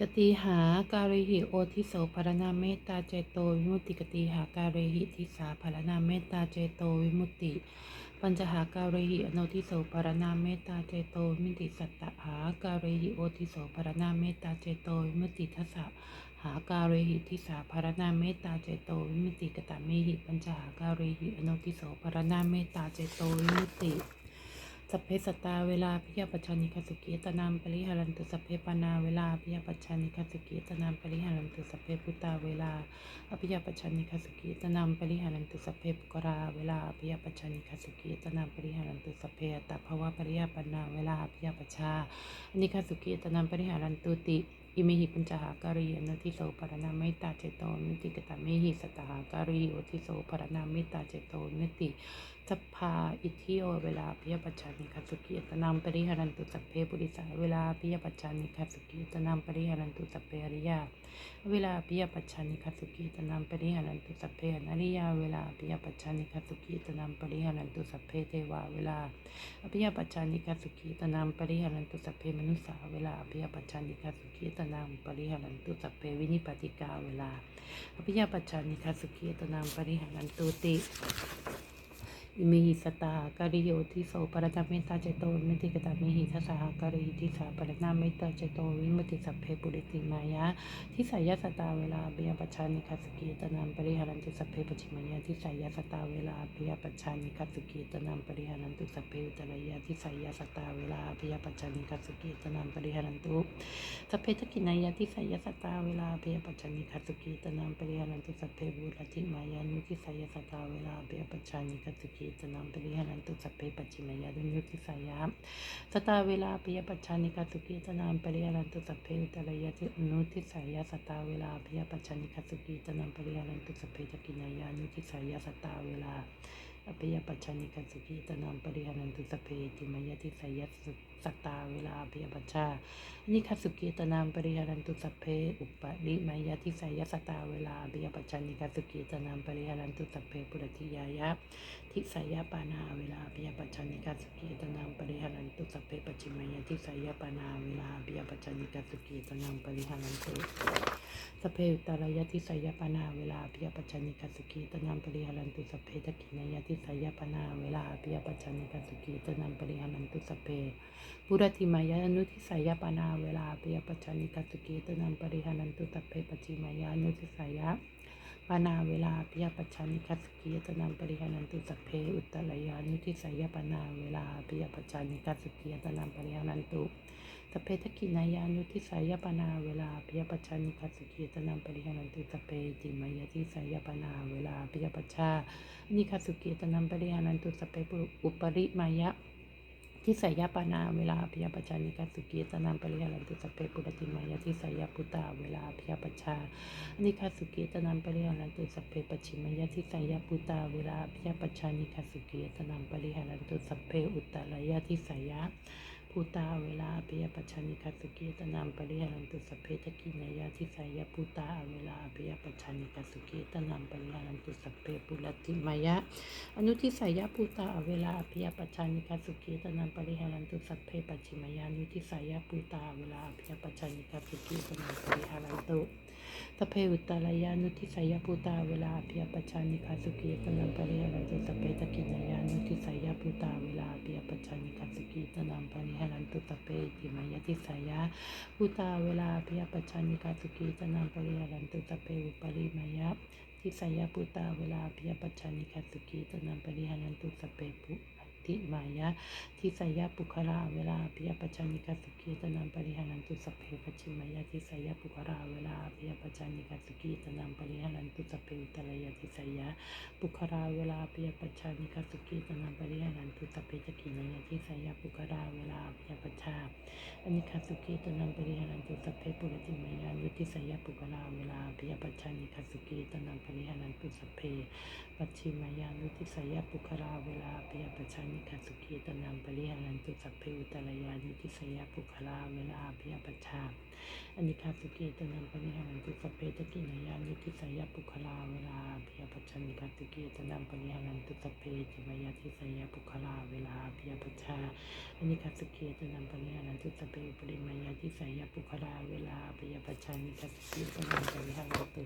กติหาการิหิโอทิโสภารนาเมตตาเจโตวิมุตติกติหาการิหิทิสาภารนาเมตตาเจโตวิมุตติ ปัญจหาการิหิอโนทิโสภารนาเมตตาเจโตวิมุตติสัตตหาการิหิโอทิโสภารนาเมตตาเจโตวิมุตติทัสสะหาการิหิทิสาภารนาเมตตาเจโตวิมุตติกตเมหิปัญจหาการิหิอโนทิโสภารนาเมตตาเจโตวิมุตติ สัพเพสตตาเวลาพิยปัจจานิคสุกิตนามปริหารันตุสัพเพปนาเวลาพิยปัจจานิคสุกิตนามปริหารันตุสัพเพพุตาเวลาอภิยปัจจานิคสุกิตนามปริหารันตุสัพเพปุกราเวลาอภิยปัจจานิคสุกิตนามปริหารันตุสัพเพอัตตภวะปริยปนาเวลาอภิยปัจจานิคสุกิตนามปริหารันตุติอิเมหิปัญจหาการิยนทิโสปรณามตตาเจโตมิติกตาเมหิสตาหาการิโอทิโสปรณามตตาเจโตมิติ สัพาอิทธิโอเวลาพิยปัจจานิคัสสุกิตนามปริหารันตุสัพเพปุริสาเวลาพิยปัจจานิคัสสุกิตนามปริหารันตุสัพเพอริยาเวลาพิยปัจจานิคัสสุกิตนามปริหารันตุสัพเพอนริยาเวลาพิยปัจจานิคัสสุกิตนามปริหารันตุสัพเพเทวาเวลาอภิยปัจจานิคัสสุกิตนามปริหารันตุสัพเพมนุสสาเวลาอภิยปัจจานิคัสสุกิตนามปริหารันตุสัพเพวินิปติกาเวลาอภิยปัจจานิคัสสุกิตนามปริหารันตุติ อิมิหิสตาการิโยทิโสปรณเมตตาเจโตวิติกตามิหิทัสสหการิทิสาปรณาเมตตาเจโตวิมุติสัพเพปุริติมายะทิสายสตาเวลาเบียปัจจานิคัสกิตนามปริหารันตุสัพเพปจิมายะทิสายสตาเวลาเบียปัจจานิคัสกิตนามปริหารันตุสัพเพอุตรยะทิสายสตาเวลาเบียปัจจานิคัสกิตนามปริหารันตุสัพเพทกินายะทิสายสตาเวลาเบียปัจจานิคัสกิตนามปริหารันตุสัพเพบุรติมายานุทิสายสตาเวลาเบียปัจจานิคัสสกิตนามปริหารันตุสัพเพปัจจิมายานุทิสายะสตาเวลาปิยปัจจานิกาสุกิตนามปริยารันตุสัพเพอุตรยะจิอนุทิสายาสตาเวลาปิยปัจจานิกาสุกิตนามปริยารันตุสัพเพจกินายานุทิสายาสตาเวลาอภิยปัจจานิกาสุกิตนามปริยารันตุสัพเพจิมายาทิสายาสัตตาเวลาอภิยปัจจานิคาสุกิตนามปริยารันตุสัพเพอุปริมายาทิสายาสตาเวลาอภิยปัจจานิกาสุกิตนามปริยารันตุสัพเพปุรติยายะทิสายปานาเวลาปิยปัจจานิกาสุกีตนามปริหารันตุสัพเพปจิมายทิสายปานาเวลาปิยปัจจานิกาสุกีตนามปริหารันตุสัพเพอุตรายทิสายปานาเวลาปิยปัจจานิกาสุกีตนามปริหารันตุสัพเพตกินายทิสายปานาเวลาปิยปัจจานิกาสุกีตนามปริหารันตุสัพเพ ปุรติมายานุทิสายปานาเวลาปิยปัจจานิกาสุกีตนามปริหารันตุสัพเพปจิมายานุทิสายปนาเวลาพิยปัจจานิคัสสกิยตนามปริหานันตุสัพเพอุตตรยานุทิสายปานาเวลาพิยปัจจานิคัสสกิยตนามปริหานันตุสัพเพทกินายานุทิสายปานาเวลาพิยปัจจานิคัสสกิยตนามปริหานันตุสัพเพติมายทิสายปานาเวลาพิยปัจจานิคัสสกิยตนามปริหานันตุสัพเพอุปริมายะ ทิสายปานาเวลาพยาปัจจานิกาสุกีตนามปริหารันตุสเพปุรติมายาทิสายพุตตาเวลาพยาปัจจานิคาสุกีตนามปริหารันตุสเพปจิมายาทิสายพุตตาเวลาพยาปัจจานิกาสุกีตนามปริหารันตุสัพเปอุตตรายาทิสายา ตตาเวลาพิยปัจจานิคาสุกีตนามปริหารันตุสัพเพตกินายาทิสายพุตตาเวลาพิยปัจจานิคาสุกีตนามปริหารันตุสัพเพปุรติมายะอนุทิสายภูตาเวลาอภิยปัจจานิกาสุกีตนันปริหารันตุสัพเพปัจจิมายานุทิสายภูตาเวลาอภิยปัจจานิกาสุกีตนันปริหารันตุ สเพอุตตรายานุทิสายภูตาเวลาอภิยปัจจานิกาสุกีตนันปริหารันตุสเพตกินายานุทิสายภูตาเวลาอภิยปัจจานิกาสุกีตนันปริหารันตุสเพติมายทิสายภูตาเวลาอภิยปัจจานิกาสุกีตนันปริหารันตุสเพอุปริมายะทิสายปุตาเวลาพิยปัจจานิคัสสุกีตนัมปริหานันตุสเปปุ ติมายะทิสายปุคราเวลาพิยปัจจานิคัสสุกีตนัมปริหานันตุสพเพปจิมายะทิสายปุคราเวลาพิยปัจจานิคัสสุกีตนัมปริหานันตุสพเพอุตรายะทิสยาปุคราเวลาพิยปัจจานิคัสสุกีตนัมปริหานันตุสพเพตกินายะทิสายปุคราเวลาพิยปัจจาอนิคาสุกีตนังปริหารันตุสัพเพปุรติมายานุทิสยปุกลาเวลาพิยปัจจานิคาสุกีตนังปริหารันตุสัพเพ ปัจฉิมายานุทิสยปุคลาเวลาพิยปัจจานิคาสุกีตนังปริหารันตุสัพเพอุตรยานุทิสยปุคลาเวลาพิยปัจจาอันิคาสุกีตนังปริหารันตุสัพเพตกินายานุทิสยปุคลาเวลาพิยปัจจานิคาสุกีตนังปริหารันตุสัพเพติมายาทิสยปุคลาเวลาพิยปัจจาอันิคัสสเกตนัมปริหารันตุสัพเพปริมายาทิสยปุคลาเวลาปยปัจจานิคัสสิตนังปริหารันตุ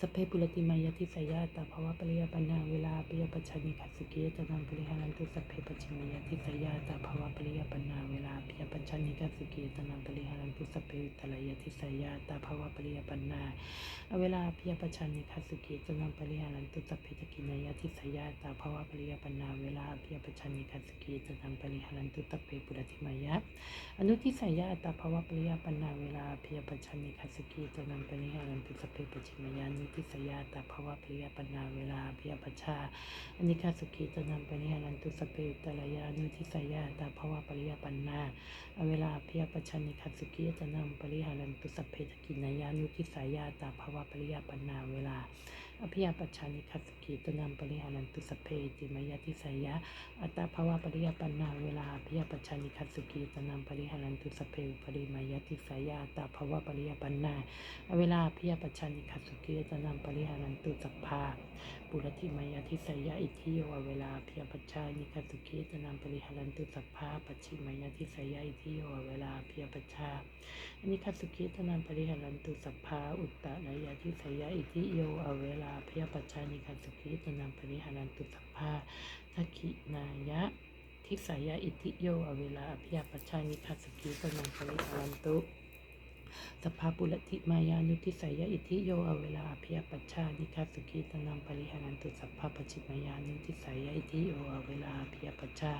สพเพปุรติมายาทิสยาตาภาวะปริยปันนาเวลาปิยปัจจานิคัสสิยตนังปริหารันตุสพเพปัจฉิมายาทิสยาตาภาวะปริยปันนาเวลาปิยปัจจานิคัสสิยตนังปริหารันตุสพเพตลายาทิสยาตาภาวะปริยปันนาเวลาพิยปัจจันิคัสสกิยจนังปริหารันตุสัพพิตกินายาทิสยาตาภาวะปริยปันนาเวลาพิยปัจจันิคัสสกิยจนังปริหารันตุตัพเพปุรติมายะอนุทิสยาตาภาวะปริยปันนาเวลาพิยปัจจันิคัสสกิยจนังปริหารันตุสัพเพปัจฉิมยานุทิสยาตาภาวะปริยปันนาเวลาพิยปัจจาอันิคัสสุกิจะนำไปริหารันตุสเปตรายานุทิสยาตาภาวะปริยปันนาเวลาพิยปัจจันิคัสสุกิจะนำปริหารันตุสเปตกินายานุทิสยาตาภาวะปริยปันนาเวลาอภิยปัจจานิคัสกิตนามปริหารันตุสเพติมายาทิสยะอัตตาภาวะปริยปันนาเวลาอภิยปัจจานิคัสกิตนามปริหารันตุสพเพปริมายาทิสยะอัตตาภาวะปริยปันนาเวลาอภิยปัจจานิคัสกิตนามปริหารันตุสัพพาปุรติมายาทิสยะอิทิโยเวลาอภิยปัจจานิคัสกิตนามปริหารันตุสัพพาปัจฉิมายาทิสยะอิทิโยเวลาอภิยปัจจาอนิคัสกิตนันปริหารันตุสัพพาอุตตะระยะทิสยะอิทิโยเวลาพยาปัจจานิคัสสุขิตนันปริหารันตุสัพพาทักขินายะ ทิสยะอิทิโยอเวลาอภิยาปัจจานิคัสสุขิตนันปริหารันตุ สัพพาปุรติมายานุทิสยะอิทิโยอเวลาพยปัจจานิคัสสุกิตนันปริหารันตุสัพพาปัจฉิมายานุทิสยะอิทิโยอเวลาพยปัจจา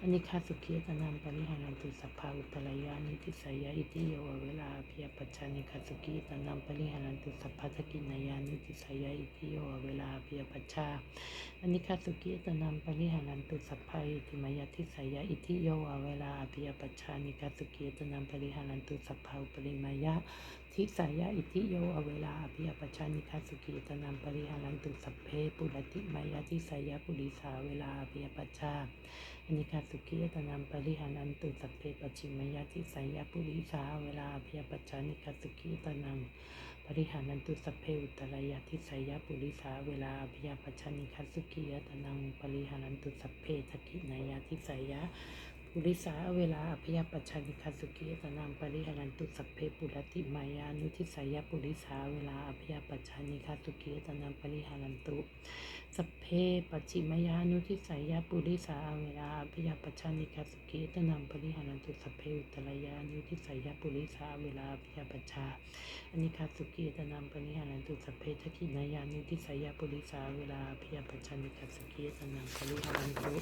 อนิคาสุขีตนามปริหารันตุสัพพาอุตรายานิทิสายาอิติโยเวลาพิยปัจจานิคาสุขีตนามปริหารันตุสัพพะทกินายานิทิสายาอิติโยเวลาพิยปัจจาอนิคาสุขีตนามปริหารันตุสัพพะอิติมายาทิสายาอิติโยอเวลาพิยปัจจานิคาสุขีตนามปริหารันตุสัพพะอุปริมายะทิสายาอิติโยเวลาพิยปัจจานิคาสุขีตนามปริหารันตุสัพเพปุรติมายาทิสายาปุริสาเวลาพิยปัจจาอนิคาสุขีตนามปริหานันตุสัพเพปชิมายาทิสายาปุริสาเวลาอภิยปัจจานิคาสุขีตนังปริหานันตุสัพเพอุตรายาทิสายาปุริสาเวลาอภิยปัจจานิคาสุขียตนังปริหานันตุสัพเพทกินายาทิสายา ปุริสาเวลาอภิยปัจจานิคาสุขียตนังปริหานันตุสัพเพปุรติมายานุทิสายาปุริสาเวลาอภิยปัจจานิคาสุขียตนังปริหานันตุสัพเพปัจฉิมยานุทิสายาปุริสาเวลาพยาปัจจานิคาสเกตนังปริหารันตุสัพเพอุตรายานุทิสายาปุริสาเวลาพยาปัจจาอนิคาสุเกตนังปริหารันตุสัพเพทกินายานุทิสายาปุริสาเวลาพยาปัจจานิคาสเกตนังปริหารันตุ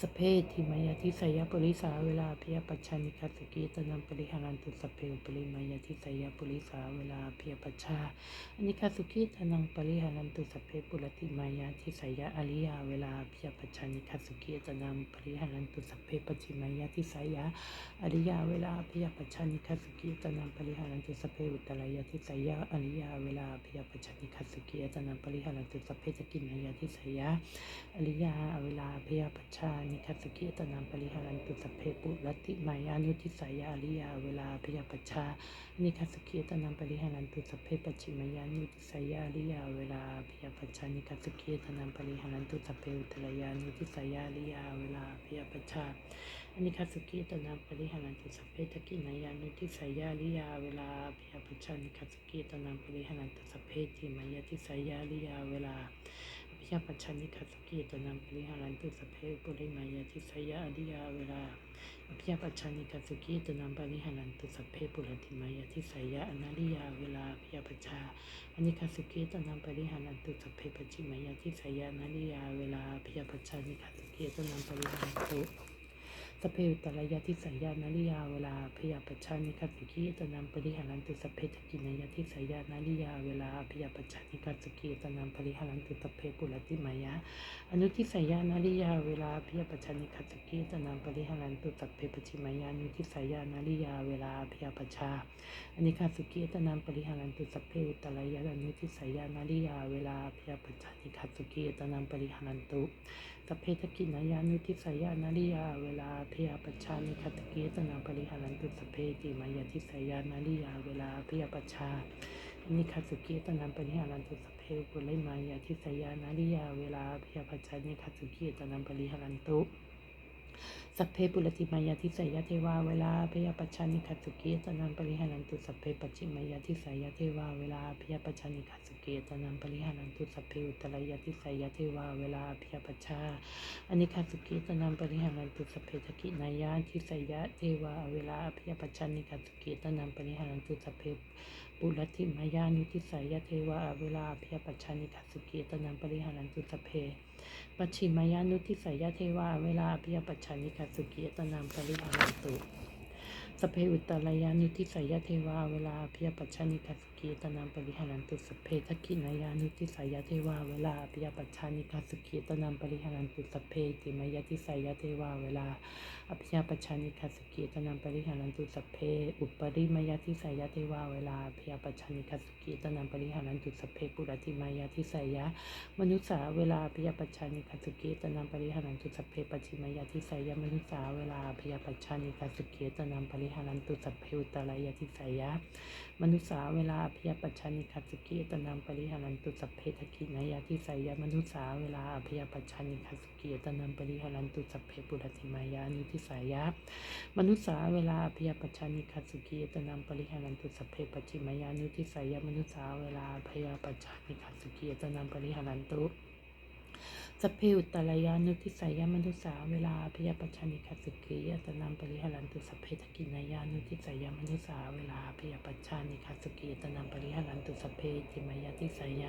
สเพทิมายาทิสายาปุริสาเวลาพยาปัจจานิคัสกิตนังปริหารันตุสเพอุปริมายาทิสายาปุริสาเวลาพยาปัจจาอนิคัสสุกิตนังปริหารันตุสเพปุรติมายาทิสายาอริยาเวลาพยาปัจจานิคัสสุกิตนังปริหารันตุสเพปัจฉิมายาทิสายาอริยาเวลาพยาปัจจานิคัสสุกิตนังปริหารันตุสเพอุตรายาทิสายาอริยาเวลาพยาปัจจานิคัสสุกิตนังปริหารันตุสเพสกินายาทิสายาอริยาเวลาพยาปัจจานิคัสกิตนังปริหารันตุสเพปุรติมายานุทิสายาอริยาเวลาพยาปัจจานิคัสกิตนังปริหารันตุสเพปัจฉิมายานุทิสายาอริยาเวลาพยาปัจจานิคัสกิตนังปริหารันตุสเพอุตรยานุทิสายาอริยาเวลาพยาปัจจาอนิคัสกิตนังปริหารันตุสัพเพทกินายานุทิสายาอริยาเวลาพยาปัจจานิคัสกิตนังปริหารันตุสัพเพทิมายาทิสายาอริยาเวลา พิยาปัจจานิคัสกิตนามปริหารันตุสเพปุริมายาทิสยาอดิยาเวลาพิยาปัจจานิคัสกิตนามปริหารันตุสเพปุรติมายาทิสยาอนาริยาเวลาพิยาปัจจาอนิคัสกิตนามปริหารันตุสเพปจิมายาทิสยาอนาริยาเวลาพิยาปัจจานิคัสกิตนามปริหารันตุ สเพอุตรายาทิสายานาริยาเวลาพยาปัจจานิคัสสกิตนังปริหารันตุสเพทกินายาทิสายานาริยาเวลาพยาปัจจานิคัสสกิตนังปริหารันตุสเพปุรติมายะอนุทิสายานาริยาเวลาพยาปัจจานิคัสสกิตนังปริหารันตุสเพปจิมายานุทิสายานาริยาเวลาพยาปัจจาอนิคัสสกิตนังปริหารันตุสเพอุตรายาอนุทิสายานาริยาเวลาพยาปัจจานิคัสสกิตนังปริหารันตุสเพทกินายานุทิสายานาริยาเวลายาปัชชานิคัตเกตนาปริหารันตุสเพติมายาทิสายานาริยาเวลาพยาปัชชานิคัสเกตนาปริหารันตุสัพเพปุริมายาทิสายานาริยาเวลาพยาปัชชานิคัสเกตนาปริหารันตุสัพเพปุรติมายาทิสยเทวาเวลาพยาปัจจานิคัสสุกีตนังปริหารันตุสัพเพปัจฉิมายาทิสยเทวาเวลาพยาปัจจานิคัสสุกีตนังปริหารันตุสัพเพอุตรายาทิสยเทวาเวลาพยาปัจจาอนิคัสสุกีตนังปริหารันตุสัพเพทกินายาทิสยเทวาเวลาพยาปัจจานิคัสสุกีตนังปริหารันตุสัพเพปุรติมายานิทิสยเทวาเวลาพยาปัจจานิคัสสุกีตนังปริหารันตุสัพเพปัจฉิมายานุทิสายเทวาเวลาอภิยปัจฉานิกัสุกิยตนามปริภาตุสเพอุตตรายานุทิสายเทวาเวลาอภิยปัจฉานิทัส กิตนามปริหารันตุสเพทักขินายานุทิสายเทวาเวลาอภิยปัจฉานิกาสุกิตนามปริหารันตุสเพติมายาทิสายเทวาเวลาอภิยปัจฉานิกาสุกิตนามปริหารันตุสเพอุปริมายาทิสายเทวาเวลาอภิยปัจฉานิกาสุกิตนามปริหารันตุสเพปุรติมายาทิสายะมนุษาเวลาพยาปัจจานิคัสสุเกตนามปริหารันตุสเพปัจิมายาทิสายมนุษาเวลาพยาปัจจานิคัสสุเกตนามปริหารันตุสเพอุตรายาทิสายะมนุษสาเวลาพยาปัจจานิคัสสุเกตนามปริหารันตุสัพเพทกินายาทิสายมนุษสาเวลาพยาปัจจานิคัสสุเกตนามปริหารันตุสัพเพปุรติมายานุทิสายะมนุษสาเวลาพยาปัจจานิคัสสุเกตนามปริหารันตุสัพเพปัจฉิมายานุทิสายมนุษสาเวลาพยาปัจจานิคัสสุเกตนามปริหารันตุ สพเพอุตรายานุทิสายมนุสาเวลาพยาปัจจานิคัสสุกิยตนามปริหารันตุสพเพทกินายานุทิสายมนุสาเวลาพยาปัจจานิคัสสุกิยตนามปริหารันตุสพเพติมายาทิสาย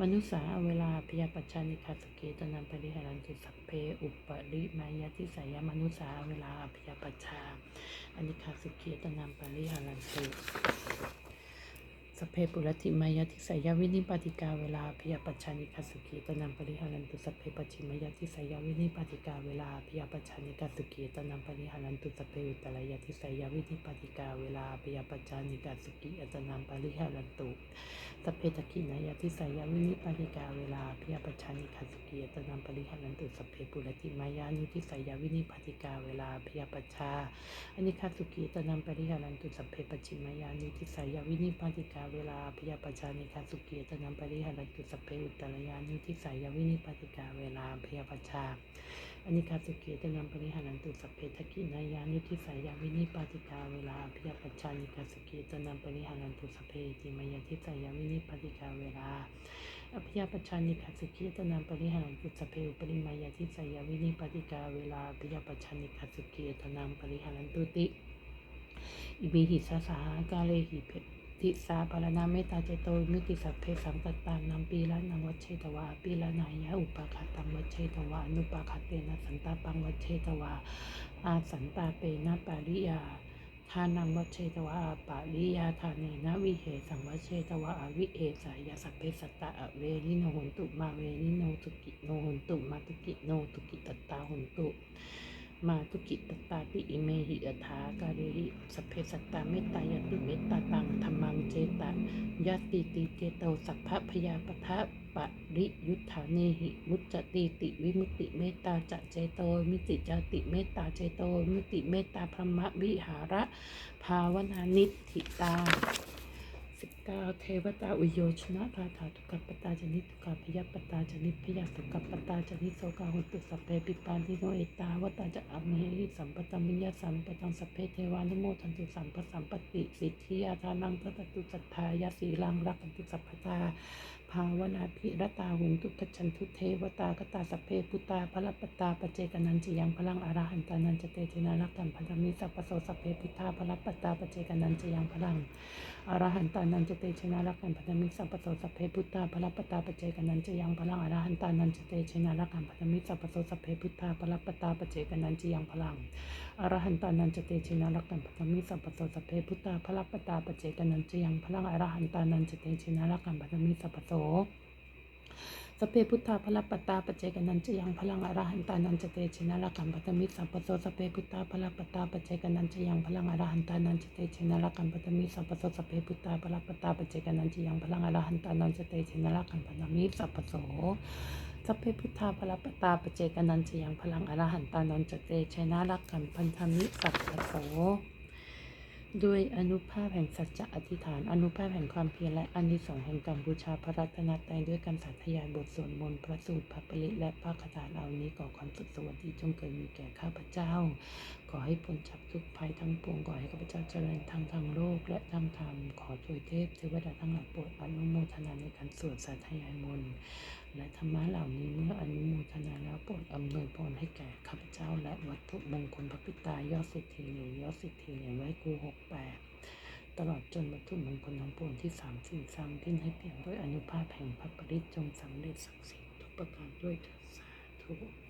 มนุสาเวลาพยาปัจจานิคัสสุกิยตนามปริหารันตุสพเพอุปริมายาทิสายมนุสาเวลาพยาปัจจาอนิคัสสุกิยตนามปริหารันตุ สเพปุรติมายาทิสายวินิปาติกาเวลาพยาปัจจานิคัสสุขีตนามปริหารันตุสเพปัจฉิมายาทิสายวินิปาติกาเวลาพยาปัจจานิคัสสุขีตนามปริหารันตุสเพอุตรายาทิสายวินิปาติกาเวลาพยาปัจจานิคัสสุขีตนามปริหารันตุสเพตกินายาทิสายวินิปาติกาเวลาพยาปัจจานิคัสสุขีตนามปริหารันตุสเพปุรติมายานุทิสายวินิปาติกาเวลาพยาปัจจาอนิคาสุขีตนัมปริหารันตุสเพปจิมายานิทิสายวินิปาติกาเวลาพยาปจานิคาสุขีตนัมปริหารันตุสเพอุตตรยานิทิสายวินิปาติกาเวลาพยาปจาอนิคารสุขีตนัมปริหารันตุสัพเพทกินายานิทิสายวินิปาติกาเวลาพยาปจานิคาสุขีตนัมปริหารันตุสเพติมายาทิสายวินิปาติกาเวลาอภิยาปชานิคัสสกิตนามปริหารตุสเพอุปริมายาทิสายวินิปติกาเวลาอภิยาปชานิคัสสกิตนามปริหารันตุติอิบิหิสสากาเลหิเพ ทิสาปารณาเมตตาเจโตวิติสัพเพสังตตานามปีละนังวัชเชตวาปีละนายะอุปาคาตังวัชเชตวาอนุปาคาเตนะสันตาปังวัชเชตวาอาสันตาเปนะปาริยาทานังวัชเชตวะอาปาริยาทานเนนะวิเหสังวัชเชตวะอวิเอสายาสัพเพสัตตะเวนิโนหุนตุมาเวนิโนตุกิโนหุนตุมาตุกิโนตุกิตตตาหุนตุ มาตุกิตตาติอิเมหิอัฏฐากาเรหิสเพสัตตาเมตตายติเมตตาตังธรรมังเจตายาติติเจโตสัพพะพยาปทะปะริยุทธาเนหิมุจจติติวิมุตติเมตตาจะเจโตมิติจติเมตตาเจโตมิติเมตตาพรหมวิหาระ ภาวนานิธิตา สิบเก้าเทวตาอุโยชนะคาถาทุกขปตาจนิทุกขพยปตาจนิพยสุขปตาจนิโสกาหุตุสัพเพปิปานิโนเอตาวตาจะอเมหิสัมปตมิญญาสัมปตังสัพเพเทวานุโมทันตุสัมปสัมปติสิทธิยาทานังทัตตุสัทธายาสีลังรักขันตุสัพพทา ภาวนาภิรตาหุงตุกชันทุเทวตากตาสัพเพพุตาพระปตาปเจกนันจิยังพลังอรหันตานันจเตเจนารักกันพันธมิสัพโสสัพเพพุทาพระปตาปเจกนันจิยังพลังอรหันตานันจเตเจนารักกันพันธมิสัพโสสัพเพพุทาพระปตาปเจกนันจิยังพลังอรหันตานันจเตเจนารักกันพันธมิสัพโสสัพเพพุทาพระปตาปเจกนันจิยังพลังอรหันตานันจเตชินารักกันพัทมิสัพโสสัพเพพุทาพระปตาปเจกนันจยังพลังอรหันตานันจเตชินารักกันพัทมิสัพพโสสัพเพพุทธาพระปตาปเจกนันจะยังพลังอรหันตานันจะเตชินารักกันพัทมิสัพพโสสเพพุทธาพระปตาปเจกนันจะยังพลังอรหันตานันจะเตชินารักกันพัทมิสัพพโสสเพพุทธาพระปตาปเจกนันจะยังพลังอรหันตานันจะเตชินารักกันพัทมิสัพพโสสัพเพพุทธาพระปตาปเจกนันจะยังพลังอรหันตานันจะเตชนะรักกันพันธมิสัพพโส ด้วยอนุภาพแห่งสัจจะอธิษฐาน อนุภาพแห่งความเพียรและอานิสงส์แห่งการบูชาพระรัตนตรัยด้วยการสาธยายบทสวดมนต์พระสูตรพระปริและพระคาถาเหล่านี้ก่อความสุขสวัสดีจงเกิดมีแก่ข้าพเจ้า ขอให้พ้นจากทุกภัยทั้งปวงขอให้ข้าพเจ้าเจริญทางทางโลกและทางธรรมขอช่วยเทพเทวดาทั้งหลายโปรดอนุโมทนาในการสวดสาธยายมนต์และธรรมะเหล่านี้เมื่ออนุโมทนาแล้วโปรดอำนวยพรให้แก่ข้าพเจ้า และวัตถุมงคลพระพิตายอดสิทธิเหลยอดสิทธิเหลยไว้กูหกแปดตลอดจนวัตถุมงคลทั้งปวงที่สามสิ่งสามขึ้นให้เปลี่ยนด้วยอนุภาพแห่งพระปริตจงสำเร็จศักดิ์สิทธิ์ทุกประการด้วยเถิดสาธุ